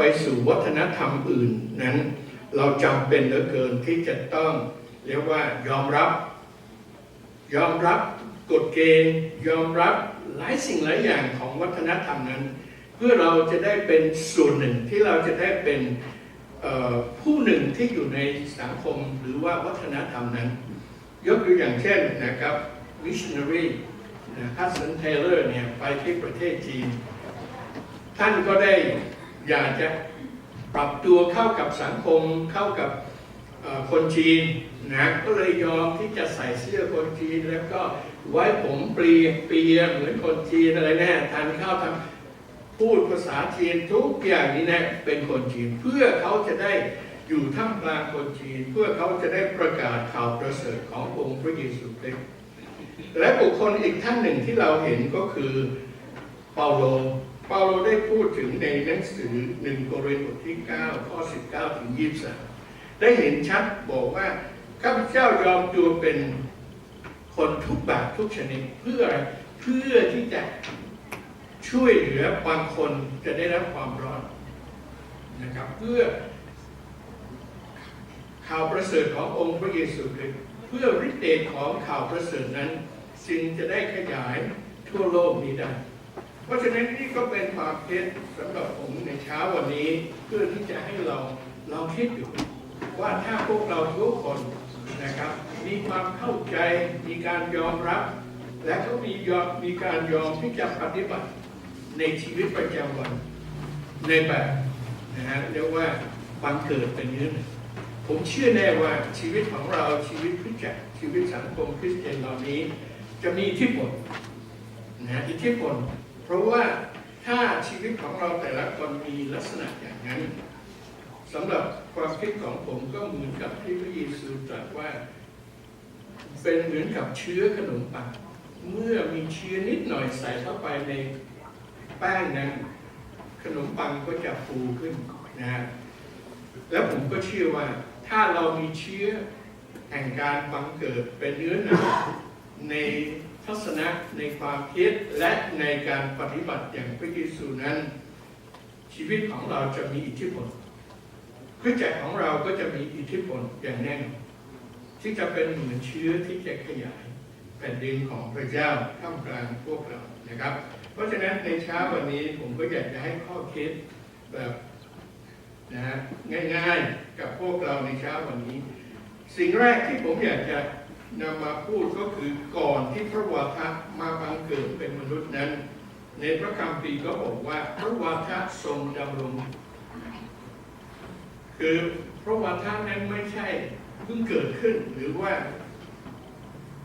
ไปสู่วัฒนธรรมอื่นนั้น เราจำเป็นเหลือเกินที่จะต้องเรียกว่ายอมรับ ยอมรับกฎเกณฑ์ยอมรับหลายสิ่งหลายอย่างของวัฒนธรรมนั้น เพื่อเราจะได้เป็นส่วนหนึ่งที่เราจะได้เป็นผู้หนึ่งที่อยู่ในสังคมหรือว่าวัฒนธรรมนั้น ยกตัวอย่างเช่นนะครับมิชนารีฮัสเซนเทเลอร์เนี่ยไปที่ประเทศจีน ท่านก็ได้ อยากจะปรับตัวเข้ากับสังคมเข้ากับคนจีนนะก็เลยยอมที่จะใส่เสื้อคนจีนแล้วก็ไว้ผมเปลียเปียเหมือนคนจีนอะไรแน่ทานข้าวทำพูดภาษาจีนทุกอย่างนี้นะเป็นคนจีน เพื่อเขาจะได้อยู่ท่ามกลางคนจีน เพื่อเขาจะได้ประกาศข่าวประเสริฐขององค์พระเยซูคริสต์และบุคคลอีกท่านหนึ่งที่เราเห็นก็คือเปาโล เปาโลได้พูดถึงในหนังสือหนึ่งโครินธ์บทที่ 9 ข้อ 19 ถึง 23 ได้เห็นชัดบอกว่าข้าพเจ้ายอมตัวเป็นคนทุกแบบทุกชนิดเพื่อเพื่อที่จะช่วยเหลือบางคนจะได้รับความรอดนะครับเพื่อข่าวประเสริฐขององค์พระเยซูคริสต์เพื่อฤทธิ์เดชของข่าวประเสริฐนั้นจึงจะได้ขยายทั่วโลกนี้ได้ เพราะฉะนั้นนี่ก็เป็นความคิดสำหรับผมในเช้าวันนี้เพื่อที่จะให้เราเราคิดอยู่ว่าถ้าพวกเราทุกคนนะครับ มีความเข้าใจมีการยอมรับ และก็มียอมมีการยอมที่จะปฏิบัติในชีวิตประจำวันในแบบนะฮะเรียกว่าบังเกิดเป็นเนื้อหนึ่งผมเชื่อแน่ว่าชีวิตของเราชีวิตคริสตจักชีวิตสังคมคริสเตียนเหล่านี้ จะมีอิทธิพลนะฮะอิทธิพล เพราะว่าถ้าชีวิตของเราแต่ละคนมีลักษณะอย่างนั้นสำหรับความคิดของผมก็เหมือนกับที่พระเยซูตรัสว่า เป็นเหมือนกับเชื้อขนมปังเมื่อมีเชื้อนิดหน่อยใส่เข้าไปในแป้งนั้น ขนมปังก็จะฟูขึ้นนะฮะแล้วผมก็เชื่อว่า ถ้าเรามีเชื้อแห่งการบังเกิดเป็นเนื้อหนังใน ทัศนะในความคิดและในการปฏิบัติอย่างพระเยซูนั้น ชีวิตของเราจะมีอิทธิพลคริสตจักรของเราก็จะมีอิทธิพลอย่างแน่นอนที่จะเป็นเหมือนเชื้อที่จะขยายแผ่นดินของพระเจ้าท่ามกลางพวกเรานะครับ เพราะฉะนั้นในเช้าวันนี้ผมก็อยากจะให้ข้อคิดแบบนะฮะง่ายๆกับพวกเราในเช้าวันนี้ สิ่งแรกที่ผมอยากจะ นำมาพูดก็คือก่อนที่พระวาทะมาบังเกิดเป็นมนุษย์นั้น ในพระคัมภีก็บอกว่าพระวาทะทรงดำรงคือพระวาทะนั้นไม่ใช่เพิ่งเกิดขึ้นหรือว่า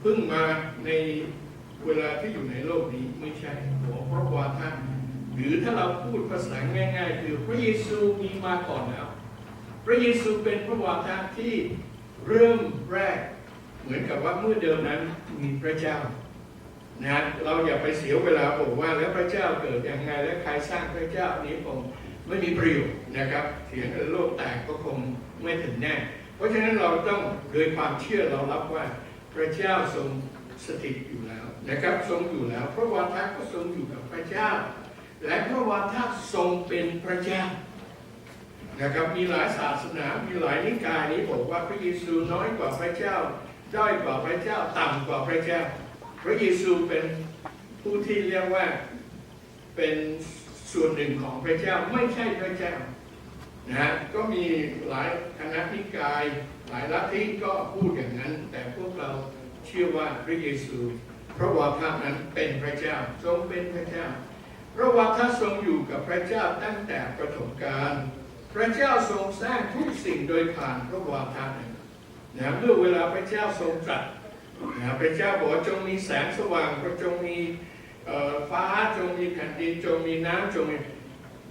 เพิ่งมาในเวลาที่อยู่ในโลกนี้ไม่ใช่หัวพระวาทะหรือถ้าเราพูดภาษาง่ายๆ คือพระเยซูมีมาก่อนแล้ว พระเยซูเป็นพระวาทะที่เริ่มแรก เหมือนกับว่าเมื่อเดิมนั้นมีพระเจ้านะเราอย่าไปเสียเวลาบอกว่าแล้วพระเจ้าเกิดอย่างไงและใครสร้างพระเจ้านี้คงไม่มีประโยชน์นะครับ เสียงโลกแตกก็คงไม่ถึงแน่ เพราะฉะนั้นเราต้องโดยความเชื่อเรารับว่าพระเจ้าทรงสถิตอยู่แล้วนะครับทรงอยู่แล้ว พระวาทะก็ทรงอยู่กับพระเจ้า และพระวาทะทรงเป็นพระเจ้านะครับมีหลายศาสนา มีหลายนิกายนี้บอกว่าพระเยซูน้อยกว่าพระเจ้า ด้อยกว่าพระเจ้าต่ำกว่าพระเจ้า พระเยซูเป็นผู้ที่เรียกว่าเป็นส่วนหนึ่งของพระเจ้าไม่ใช่พระเจ้านะฮะก็มีหลายคณะนิกาย หลายลัทธิก็พูดอย่างนั้น แต่พวกเราเชื่อว่าพระเยซู พระวาทะนั้นเป็นพระเจ้าทรงเป็นพระเจ้า พระวาทะทรงอยู่กับพระเจ้าตั้งแต่ประถมกาลพระเจ้าทรงสร้างทุกสิ่งโดยผ่านพระวาทะนั้น นะเมื่อเวลาพระเจ้าทรงตรัสนะพระเจ้าบอกจงมีแสงสว่างพระจงมีฟ้าจงมีแผ่นดินจงมีน้ำจงมี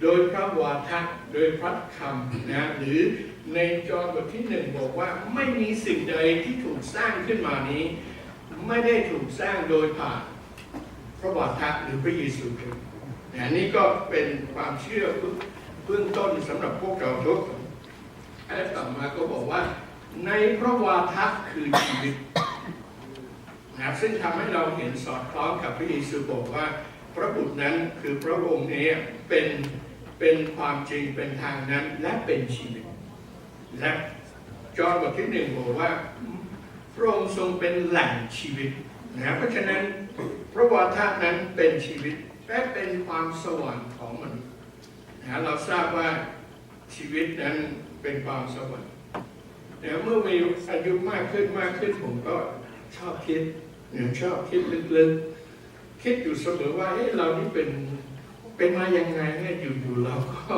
โดยพระวาทะโดยพระคำนะหรือในจอห์นบทที่หนึ่งบอกว่าไม่มีสิ่งใดที่ถูกสร้างขึ้นมานี้ ไม่ได้ถูกสร้างโดยผ่านพระวาทะหรือพระเยซูคริสต์นะนี่ก็เป็นความเชื่อเบื้องต้นสำหรับพวกเราทุกคนและต่อมาก็บอกว่า ในพระวาทะคือชีวิตนะครับซึ่งทำให้เราเห็นสอดคล้องกับพระเยซูบอกว่า พระบุตรนั้นคือพระองค์นี้เป็นเป็นความจริงเป็นทางนั้นและเป็นชีวิต และจอห์นบทที่หนึ่งบอกว่าพระองค์ทรงเป็นแหล่งชีวิตนะเพราะฉะนั้นพระวาทะนั้นเป็นชีวิตและเป็นความสว่างของมนุษย์นะเราทราบว่าชีวิตนั้นเป็นความสว่าง แต่เมื่อมีอายุมากขึ้นมากขึ้นผมก็ชอบคิดเนี่ยชอบคิดลึกๆ คิดอยู่เสมอว่าเฮ้ยเรานี่เป็นเป็นมายังไงเนี่ยอยู่ๆเราก็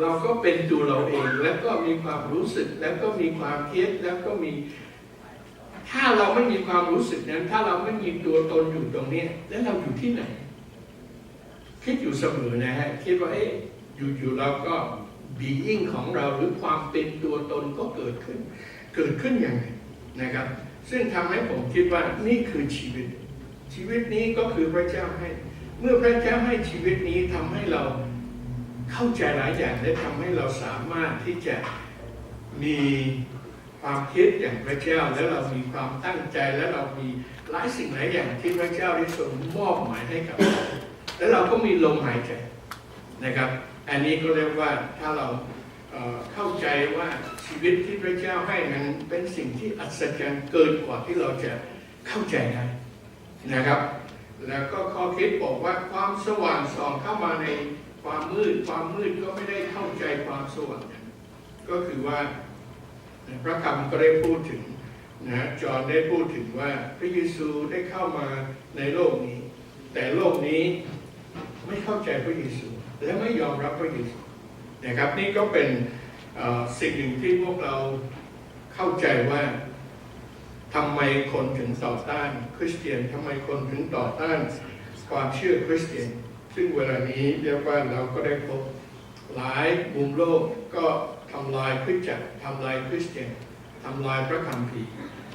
เราก็เป็นตัวเราเอง แล้วก็มีความรู้สึกแล้วก็มีความคิดแล้วก็มี ถ้าเราไม่มีความรู้สึกนั้น ถ้าเราไม่มีตัวตนอยู่ตรงนี้แล้วเราอยู่ที่ไหน คิดอยู่เสมอนะฮะคิดว่าเอ๊ะอยู่ๆเราก็ being ของเราหรือความเป็นตัวตนก็เกิดขึ้น เกิดขึ้นอย่างไรนะครับ ซึ่งทำให้ผมคิดว่านี่คือชีวิต ชีวิตนี้ก็คือพระเจ้าให้ เมื่อพระเจ้าให้ชีวิตนี้ทำให้เราเข้าใจหลายอย่างและทำให้เราสามารถที่จะมีความคิดอย่างพระเจ้าและเรามีความตั้งใจและเรามีหลายสิ่งหลายอย่างที่พระเจ้าได้ทรงมอบหมายให้กับเราและเราก็มีลมหายใจนะครับ อันนี้ก็เรียกว่าถ้าเราเข้าใจว่าชีวิตที่พระเจ้าให้นั้นเป็นสิ่งที่อัศจรรย์เกินกว่าที่เราจะเข้าใจได้นะครับ แล้วก็ข้อคิดบอกว่าความสว่างส่องเข้ามาในความมืด ความมืดก็ไม่ได้เข้าใจความสว่างนั้นก็คือว่าพระคำก็ได้พูดถึงนะจอห์นได้พูดถึงว่าพระเยซูได้เข้ามาในโลกนี้ แต่โลกนี้ไม่เข้าใจพระเยซู และไม่ยอมรับพระเยซูนะครับนี่ก็เป็นสิ่งหนึ่งที่พวกเราเข้าใจว่าทำไมคนถึงต่อต้านคริสเตียนทำไมคนถึงต่อต้านความเชื่อคริสเตียน ซึ่งเวลานี้เรียกว่าเราก็ได้พบหลายมุมโลกก็ทำลายคริสตจักรทำลายคริสเตียนทำลายพระคัมภีร์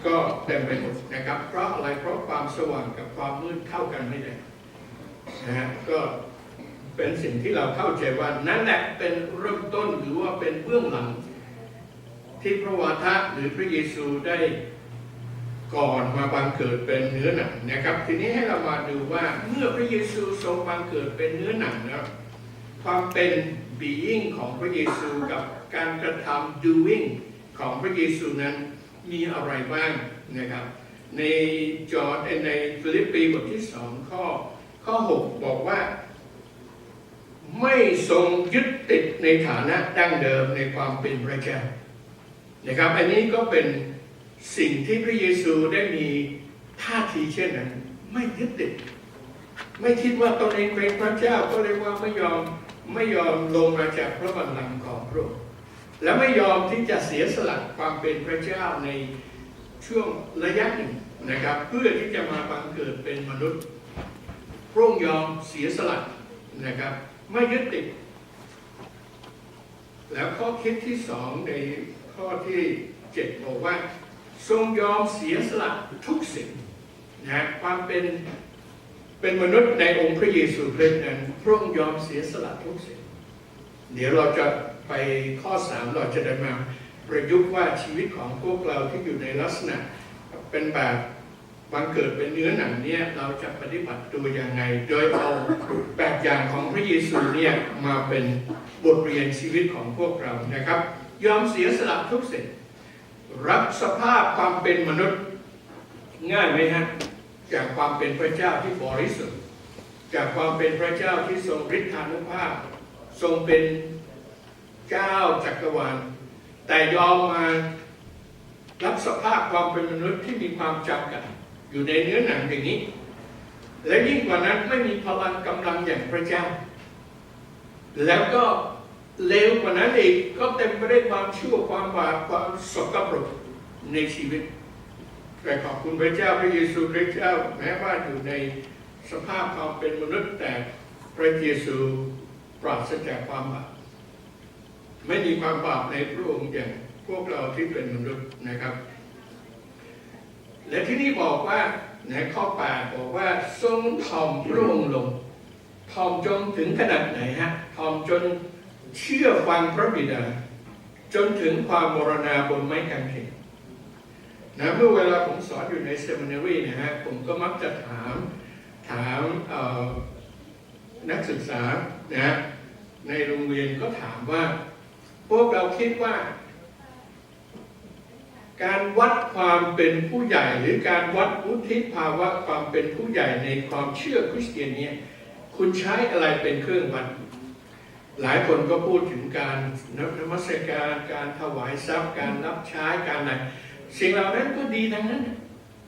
ก็เต็มไปหมดนะครับ เพราะอะไรเพราะความสว่างกับความมืดเข้ากันไม่ได้นะฮะก็ เป็นสิ่งที่เราเข้าใจว่านั่นแหละเป็นเริ่มต้นหรือว่าเป็นเบื้องหลัง ที่พระวาทะหรือพระเยซูได้ก่อนมาบังเกิดเป็นเนื้อหนังนะครับ ทีนี้ให้เรามาดูว่าเมื่อพระเยซูทรงบังเกิดเป็นเนื้อหนังแล้วความเป็น being ของพระเยซูกับการกระทำ doing ของพระเยซูนั้นมีอะไรบ้างนะครับ ในจอห์ในฟิลิปปีบทที่สองข้อ ข้อ 6 บอกว่า ไม่ทรงยึดติดในฐานะดั้งเดิมในความเป็นพระเจ้านะครับ อันนี้ก็เป็นสิ่งที่พระเยซูได้มีท่าทีเช่นนั้น ไม่ยึดติด ไม่คิดว่าตนเองเป็นพระเจ้าก็เลยว่าไม่ยอมไม่ยอมลงมาจากพระบัลลังก์ของพระองค์และไม่ยอมที่จะเสียสละความเป็นพระเจ้าในช่วงระยะหนึ่งนะครับ เพื่อที่จะมาบังเกิดเป็นมนุษย์พระองค์ยอมเสียสละนะครับ ไม่ยึดติด แล้วข้อคิดที่สองในข้อที่เจ็ดบอกว่า ทรงยอมเสียสละทุกสิ่งนะความเป็นเป็นมนุษย์ในองค์พระเยซูคริสต์นั้นพระองค์ยอมเสียสละทุกสิ่ง เดี๋ยวเราจะไปข้อสามเราจะได้มาประยุกต์ว่าชีวิตของพวกเราที่อยู่ในลักษณะเป็นแบบ บังเกิดเป็นเนื้อหนังเนี่ยเราจะปฏิบัติตัวยังไง โดยเอาแบบอย่างของพระเยซูเนี่ยมาเป็นบทเรียนชีวิตของพวกเรานะครับ ยอมเสียสละทุกสิ่งรับสภาพความเป็นมนุษย์ง่ายไหมฮะจากความเป็นพระเจ้าที่บริสุทธิ์จากความเป็นพระเจ้าที่ทรงฤทธานุภาพ ทรงเป็นเจ้าจักรวาลแต่ยอมมารับสภาพความเป็นมนุษย์ที่มีความจำกัด อยู่ในเนื้อหนังอย่างนี้ และยิ่งกว่านั้นไม่มีพลังกำลังอย่างพระเจ้า แล้วก็เลวกว่านั้นอีกก็เต็มไปด้วยความชั่วความบาปความสกปรกในชีวิต แต่ขอบคุณพระเจ้าพระเยซูคริสต์เจ้า แม้ว่าอยู่ในสภาพความเป็นมนุษย์แต่พระเยซูปราศจากความบาปไม่มีความบาปในพระองค์อย่างพวกเราที่เป็นมนุษย์นะครับ และที่นี่บอกว่าในข้อแปดบอกว่าทรงถ่อมพระองค์ลงถ่อมจนถึงขนาดไหนฮะถ่อมจนเชื่อฟังพระบิดา จนถึงความมรณาบนไม้กางเขนนะเมื่อเวลาผมสอนอยู่ในเซมินารีนะฮะผมก็มักจะถามถามนักศึกษานะในโรงเรียนก็ถามว่า พวกเราคิดว่า การวัดความเป็นผู้ใหญ่หรือการวัดวุฒิภาวะความเป็นผู้ใหญ่ในความเชื่อคริสเตียนเนี่ยคุณใช้อะไรเป็นเครื่องวัด หลายคนก็พูดถึงการนมัสการการถวายทรัพย์ การรับใช้การอะไรสิ่งเหล่านั้นก็ดีทั้งนั้น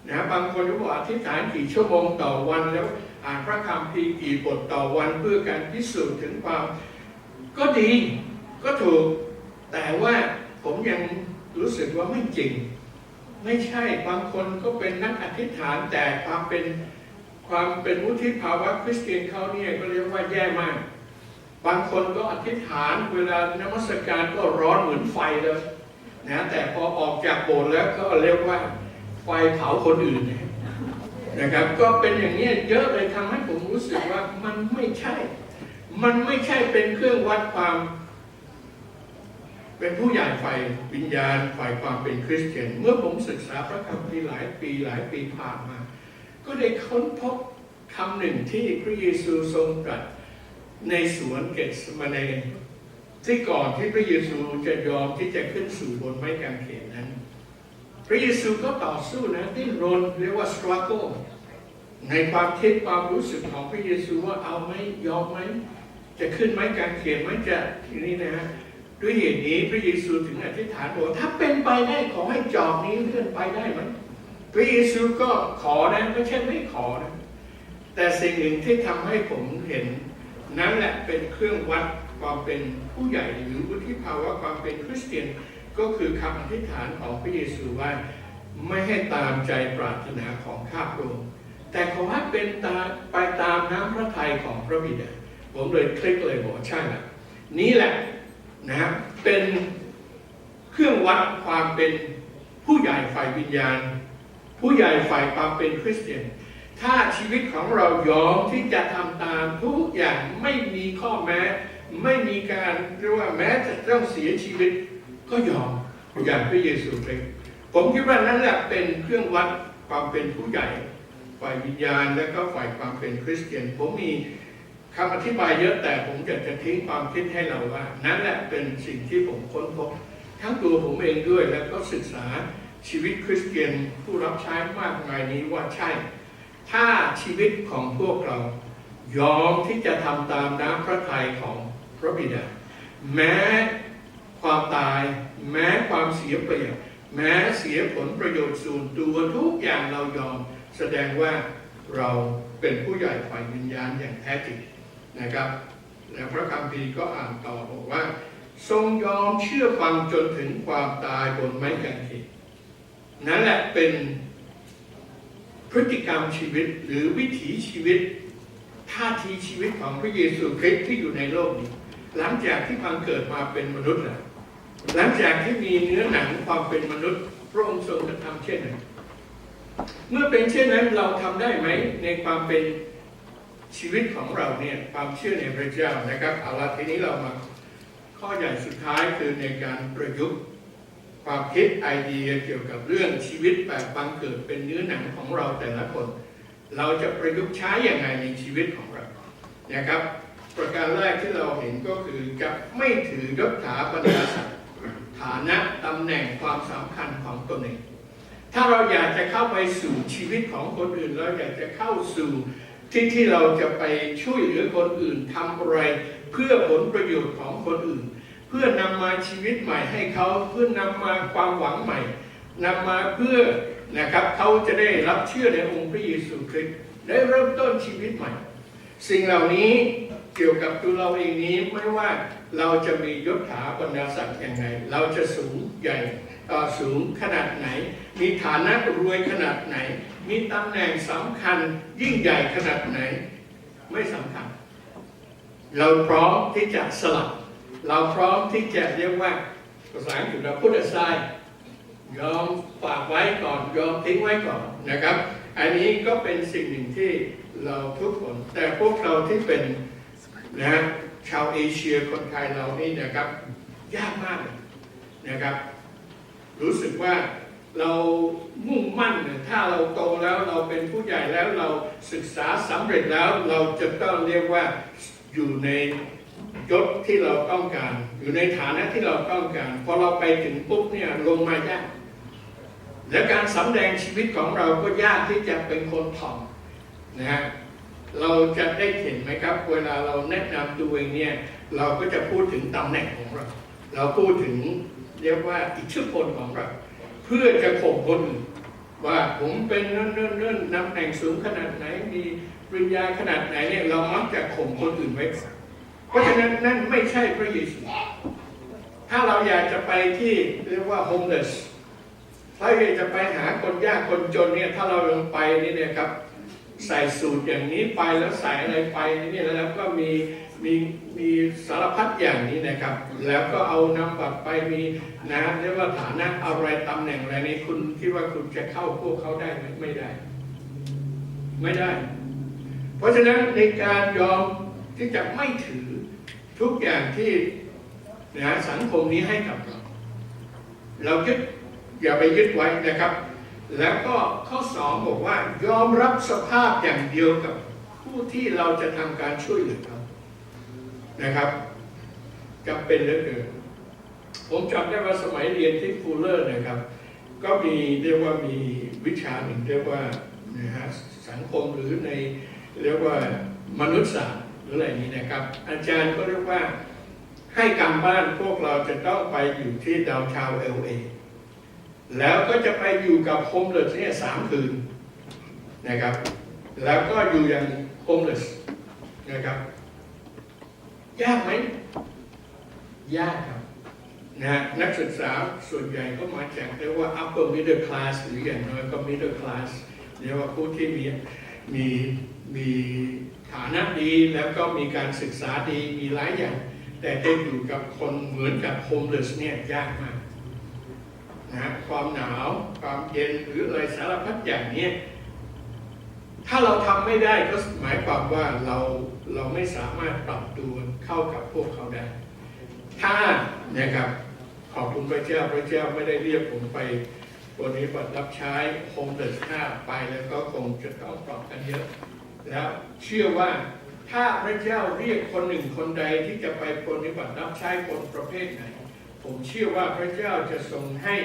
นะบางคนก็บอกอธิษฐานกี่ชั่วโมงต่อวันแล้วอ่านพระคัมภีร์กี่บทต่อวันเพื่อการพิสูจน์ถึงความก็ดีก็ถูกแต่ว่าผมยัง รู้สึกว่าไม่จริง ไม่ใช่บางคนก็เป็นนักอธิษฐานแต่ความเป็นความเป็นวุฒิภาวะคริสเตียนเขาเนี่ยก็เรียกว่าแย่มาก บางคนก็อธิษฐานเวลานมัสการก็ร้อนเหมือนไฟเลยนะแต่พอออกจากโบสถ์แล้วก็เรียกว่าไฟเผาคนอื่นนะครับ ก็เป็นอย่างนี้เยอะเลยทำให้ผมรู้สึกว่ามันไม่ใช่ มันไม่ใช่เป็นเครื่องวัดความ เป็นผู้ใหญ่ฝ่ายวิญญาณฝ่ายความเป็นคริสเตียน เมื่อผมศึกษาพระคัมภีร์หลายปีหลายปีผ่านมา ก็ได้ค้นพบคำหนึ่งที่พระเยซูทรงตรัสในสวนเกตสมาเนที่ก่อนที่พระเยซูจะยอมที่จะขึ้นสู่บนไม้กางเขนนั้น พระเยซูก็ต่อสู้นะดิ้นรนเรียกว่า struggle ในความคิดความรู้สึกของพระเยซูว่าเอาไหมยอมไหมจะขึ้นไม้กางเขนไหมจะทีนี้นะฮะ ด้วยเหตุนี้พระเยซูถึงอธิษฐานบอกถ้าเป็นไปได้ขอให้จอบนี้เลื่อนไปได้ไหมพระเยซูก็ขอนะไม่ใช่ไม่ขอนะแต่สิ่งหนึ่งที่ทำให้ผมเห็น นั่นแหละเป็นเครื่องวัดความเป็นผู้ใหญ่หรือวุฒิภาวะความเป็นคริสเตียนก็คือคำอธิษฐานของพระเยซูว่าไม่ให้ตามใจปรารถนาของข้าพระองค์แต่ขอให้เป็นตาไปตามน้ำพระทัยของพระบิดาผมเลยคลิกเลยบอกใช่ละนี่แหละ นะครับเป็นเครื่องวัดความเป็นผู้ใหญ่ฝ่ายวิญญาณ ผู้ใหญ่ฝ่ายความเป็นคริสเตียน ถ้าชีวิตของเรายอมที่จะทำตามทุกอย่างไม่มีข้อแม้ ไม่มีการเรียกว่าแม้จะต้องเสียชีวิต ก็ยอมอย่างพระเยซูคริสต์ผมคิดว่านั่นแหละเป็นเครื่องวัดความเป็นผู้ใหญ่ ฝ่ายวิญญาณและก็ฝ่ายความเป็นคริสเตียนผมมี คำอธิบายเยอะแต่ผมอยากจะทิ้งความคิดให้เราว่า นั่นแหละเป็นสิ่งที่ผมค้นพบ ทั้งตัวผมเองด้วยแล้วก็ศึกษาชีวิตคริสเตียนผู้รับใช้มากมายนี้ว่าใช่ ถ้าชีวิตของพวกเรา ยอมที่จะทำตามน้ำพระทัยของพระบิดา แม้ความตาย แม้ความเสียเปรียบแม้เสียผลประโยชน์ส่วนตัวทุกอย่างเรายอม แสดงว่าเราเป็นผู้ใหญ่ฝ่ายวิญญาณอย่างแท้จริง นะครับแล้วพระคัมภีร์ก็อ่านต่อบอกว่า ทรงยอมเชื่อฟังจนถึงความตายบนไม้กางเขนนั่นแหละเป็นพฤติกรรมชีวิตหรือวิถีชีวิตท่าทีชีวิตของพระเยซูคริสต์ที่อยู่ในโลกนี้ หลังจากที่พังเกิดมาเป็นมนุษย์แล้วหลังจากที่มีเนื้อหนังความเป็นมนุษย์พระองค์ทรงกระทำเช่นนั้น เมื่อเป็นเช่นนั้นเราทำได้ไหมในความเป็น ชีวิตของเราเนี่ยความเชื่อในพระเจ้านะครับเอาละทีนี้เรามาข้อใหญ่สุดท้ายคือในการประยุกต์ความคิดไอเดียเกี่ยวกับเรื่องชีวิตแบบบังเกิดเป็นเนื้อหนังของเราแต่ละคน เราจะประยุกต์ใช้อย่างไรในชีวิตของเรานะครับ ประการแรกที่เราเห็นก็คือจะไม่ถือยศถาบรรดาศักดิ์ฐานะตำแหน่งความสำคัญของตนเองถ้าเราอยากจะเข้าไปสู่ชีวิตของคนอื่นเราอยากจะเข้าสู่ ที่ที่เราจะไปช่วยเหลือคนอื่นทำอะไร เพื่อผลประโยชน์ของคนอื่น เพื่อนำมาชีวิตใหม่ให้เขาเพื่อนำมาความหวังใหม่นำมาเพื่อนะครับเขาจะได้รับเชื่อในองค์พระเยซูคริสต์ได้เริ่มต้นชีวิตใหม่ สิ่งเหล่านี้เกี่ยวกับตัวเราเองนี้ไม่ว่าเราจะมียศถาบรรดาศักดิ์อย่างไรเราจะสูงใหญ่ต่อสูงขนาดไหน มีฐานะรวยขนาดไหน มีตำแหน่งสำคัญยิ่งใหญ่ขนาดไหน ไม่สำคัญ เราพร้อมที่จะสลับ เราพร้อมที่จะเรียกว่าภาษาอังกฤษเราพุทธไซยอมฝากไว้ก่อนยอมทิ้งไว้ก่อนนะครับ อันนี้ก็เป็นสิ่งหนึ่งที่เราทุกคน แต่พวกเราที่เป็นนะชาวเอเชียคนไทยเรานี่นะครับ ยากมากนะครับ รู้สึกว่า เรามุ่งมั่นเนี่ยถ้าเราโตแล้วเราเป็นผู้ใหญ่แล้วเราศึกษาสำเร็จแล้วเราจะต้องเรียกว่าอยู่ในยศที่เราต้องการ อยู่ในฐานะที่เราต้องการพอเราไปถึงปุ๊บเนี่ยลงมายากและการสำแดงชีวิตของเราก็ยากที่จะเป็นคนถ่อมนะฮะเราจะได้เห็นไหมครับ เวลาเราแนะนำตัวเองเนี่ยเราก็จะพูดถึงตำแหน่งของเรา เราพูดถึงเรียกว่าอิทธิพลของเรา พื่อจะข่มคนอื่นว่าผมเป็นนั่นนั่นนั่นำแหน่งสูงขนาดไหนมีปริญญาขนาดไหนเนี่ยเรามักจะข่มคนอื่นไว้ก่อนเพราะฉะนั้นนั่นไม่ใช่พระเยซูถ้าเราอยากจะไปที่เรียกว่า homeless ถ้าอยากจะไปหาคนยากคนจนเนี่ยถ้าเราลงไปนี่เนี่ยครับ ใส่สูตรอย่างนี้ไปแล้วใส่อะไรไปนี่แล้วก็มี มีมีสารพัดอย่างนี้นะครับ แล้วก็เอานำบัตรไปมีนะเรียกว่าฐานะอะไรตำแหน่งอะไรนี้คุณคิดว่าคุณจะเข้าพวกเขาได้ไหมไม่ได้ ไม่ได้ เพราะฉะนั้นในการยอมที่จะไม่ถือทุกอย่างที่นะสังคมนี้ให้กับเราเรายึดอย่าไปยึดไว้นะครับ แล้วก็ข้อสองบอกว่ายอมรับสภาพอย่างเดียวกับผู้ที่เราจะทำการช่วยเหลือเขา นะครับจำเป็นเหลือเกินผมจำได้ว่าสมัยเรียนที่ฟูลเลอร์นะครับ ก็มีเรียกว่ามีวิชาหนึ่งเรียกว่านะฮะสังคมหรือในเรียกว่ามนุษยศาสตร์หรืออะไรนี้นะครับ อาจารย์ก็เรียกว่าให้การบ้านพวกเราจะต้องไปอยู่ที่ดาวชาวเอลเอแล้วก็จะไปอยู่กับโฮมเลสเนี่ยสามคืนนะครับ แล้วก็อยู่อย่างโฮมเลสนะครับ ยากไหม ยากครับนะฮะนักศึกษาส่วนใหญ่ก็มาจากเรียกว่า upper middle class หรืออย่างน้อยก็ middle class เรียกว่าผู้ที่มีมีมีฐานะดีแล้วก็มีการศึกษาดีมีหลายอย่าง แต่จะอยู่กับคนเหมือนกับโฮมเลสเนี่ยยากมากนะความหนาวความเย็นหรืออะไรสารพัดอย่างเนี้ย ถ้าเราทำไม่ได้ก็หมายความว่าเราเราไม่สามารถปรับตัวเข้ากับพวกเขาได้ ถ้านะครับขอบคุณพระเจ้าพระเจ้าไม่ได้เรียกผมไปวันนี้บัตรรับใช้คงเดินหน้าไปแล้วก็คงจะต้องปรับกันเยอะ แล้วเชื่อว่าถ้าพระเจ้าเรียกคนหนึ่งคนใดที่จะไปปฏิบัติรับใช้คนประเภทไหน ผมเชื่อว่าพระเจ้าจะทรงให้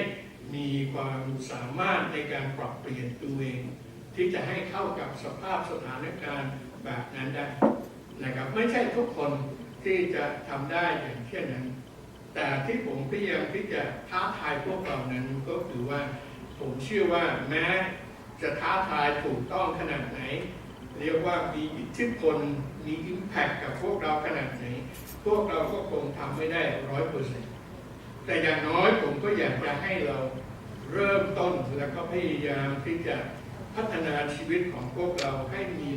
มีความสามารถในการปรับเปลี่ยนตัวเอง ที่จะให้เข้ากับสภาพสถานการณ์แบบนั้นได้นะครับไม่ใช่ทุกคนที่จะทำได้อย่างเช่นนั้น แต่ที่ผมพยายามที่จะท้าทายพวกเรานั้นก็คือว่าผมเชื่อว่าแม้จะท้าทายถูกต้องขนาดไหน เรียกว่ามีอิทธิพลมีอิมแพคกับพวกเราขนาดไหน พวกเราก็คงทำไม่ได้ร้อยเปอร์เซ็นต์แต่อย่างน้อยผมก็อยากจะให้เราเริ่มต้นแล้วก็พยายามที่จะ พัฒนาชีวิตของพวกเราให้มี